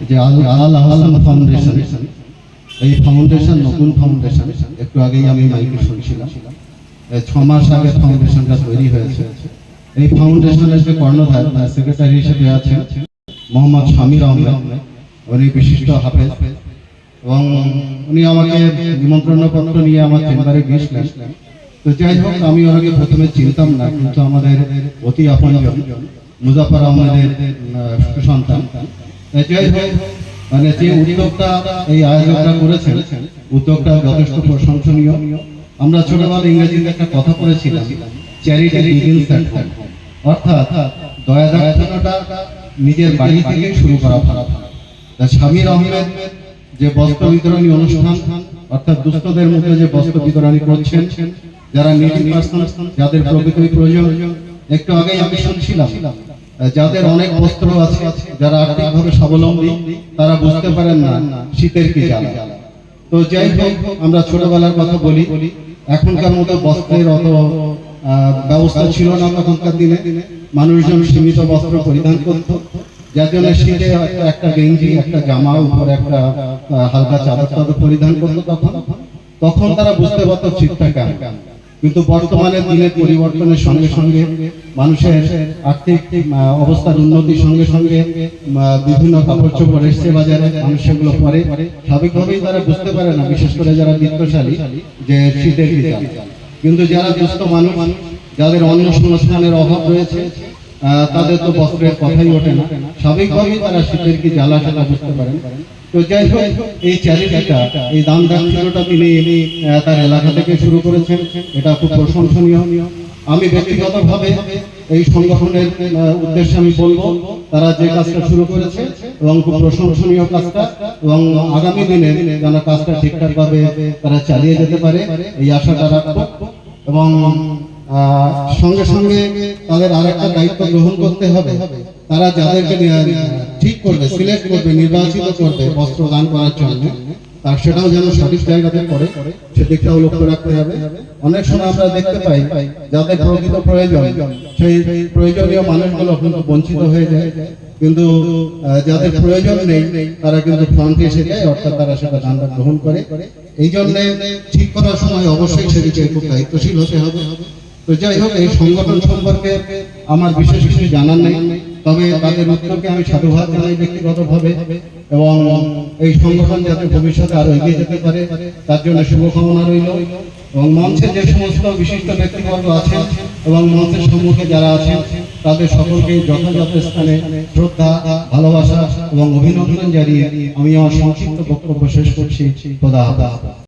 যে আল আহসান ফাউন্ডেশন এই ফাউন্ডেশন নতুন ফাউন্ডেশন একটু আগেই আমি মাইকে শুনছিলাম। ছ মাস আগে ফাউন্ডেশনটা তৈরি হয়েছে। এই ফাউন্ডেশনের যে কর্ণধার সেক্রেটারি হিসেবে আছেন মোহাম্মদ শামির আহমেদ। উনি বিশিষ্ট হাফেজ। এবং উনি আমাকে নিমন্ত্রণ পত্র নিয়ে আমার চেম্বারে গিয়েছিলেন। তো যাই হোক আমি ওনাকে প্রথমে চিনতাম না কিন্তু আমাদের অতি আপনজন মুজাফর আহমেদের আহ, তাই হোক মানে যে উদ্যোগটা এই আয়োজনটা করেছেন, উদ্যোগটা যথেষ্ট প্রশংসনীয়। আমরা ছোটবেলায় ইংরেজিতে একটা কথা বিগিনস অর্থাৎ দয়া দেখানোটা নিজের বাড়ি থেকে শুরু করা তা শামির আহমেদ যে বস্ত্র বিতরণী অনুষ্ঠান, অর্থাৎ দুস্থদের মধ্যে যে বস্ত্র বিতরণী করছেন, যারা নিডি পার্সন যাদের প্রকৃতই প্রয়োজন, একটু আগেই আমি শুনছিলাম যাদের অনেক বস্ত্র আছে, যারা আর্থিকভাবে স্বাবলম্বী, তারা বুঝতে পারেন না শীতের কি জ্বালা। তো যাই হোক, আমরা ছোটবেলার কথা বলি। এখনকার মতো বস্ত্রের অত ব্যবস্থা ছিল না তখনকার দিনে। মানুষজন সীমিত বস্ত্র পরিধান করত। যার জন্য শীতে একটা গেঞ্জি, একটা জামা উপরে একটা হালকা চাদর চাদর পরিধান করতো তখন। তখন তারা বুঝতে পারতো শীতটা কেমন। কিন্তু বর্তমানে দিনের পরিবর্তনের সঙ্গে সঙ্গে মানুষের আর্থিক অবস্থার উন্নতির সঙ্গে সঙ্গে বিভিন্ন কাপড় চোপড় এসছে বাজারে, মানুষ সেগুলো পরে। স্বাভাবিকভাবেই তারা বুঝতে পারে না, বিশেষ করে যারা বিত্তশালী, যে শীতের কিন্তু যারা দুস্থ মানুষ, যাদের অন্য সংস্থানের অভাব রয়েছে তাদের তো বস্ত্রের কথাই ওঠে না। স্বাভাবিকভাবেই তারা শীতের কি জ্বালা সেটা বুঝতে পারেন। তো যাই হোক, এই চ্যারিটিটা এই দান দাক্ষিণ্যটা তিনি তার এলাকা থেকে শুরু করেছেন। এটা খুব প্রশংসনীয়। আমি ব্যক্তিগতভাবে এই সংগঠনের উদ্দেশ্যে আমি বলব, তারা যে কাজটা শুরু করেছে এবং খুব প্রশংসনীয় কাজটা, এবং আগামী দিনে যেন কাজটা ঠিকঠাকভাবে তারা চালিয়ে যেতে পারে, এই আশাটা রাখব। এবং সঙ্গে সঙ্গে তাদের আরেকটা দায়িত্ব গ্রহণ করতে হবে। তারা যাদেরকে ঠিক করবে সিলেক্ট করবে, নির্বাচিত করবে বস্ত্র দান করার জন্য, তার সেটাও যেন সঠিক জায়গাতে করে সেদিকটাও লক্ষ্য রাখতে হবে। অনেক সময় আমরা দেখতে পাই, যাদের প্রকৃত প্রয়োজন, সেই প্রয়োজনীয় মানুষগুলো কিন্তু বঞ্চিত হয়ে যায়। কিন্তু যাদের প্রয়োজন নেই, তারা কিন্তু ফ্রন্টে এসে যায় অর্থাৎ তারা সেটা দানটা গ্রহণ করে। এই জন্য ঠিক করার সময় অবশ্যই সেদিকে খুব দায়িত্বশীল হতে হবে। তো যাই হোক, এই সংগঠন সম্পর্কে আমার বিশেষ কিছু জানার নেই। তবে তাদের উদ্যোগকে আমি সাধুবাদ জানাই ব্যক্তিগতভাবে এবং এই সংগঠন যাতে ভবিষ্যতে আরও এগিয়ে যেতে পারে, তার জন্য শুভকামনা রইল। এবং মঞ্চে যে সমস্ত বিশিষ্ট ব্যক্তিবর্গ আছেন এবং মঞ্চের সম্মুখে যারা আছেন, তাদের সকলকে যথাযথ স্থানে শ্রদ্ধা, ভালোবাসা এবং অভিনন্দন জানিয়ে আমি আমার সংক্ষিপ্ত বক্তব্য শেষ করছি। খোদা হাফেজ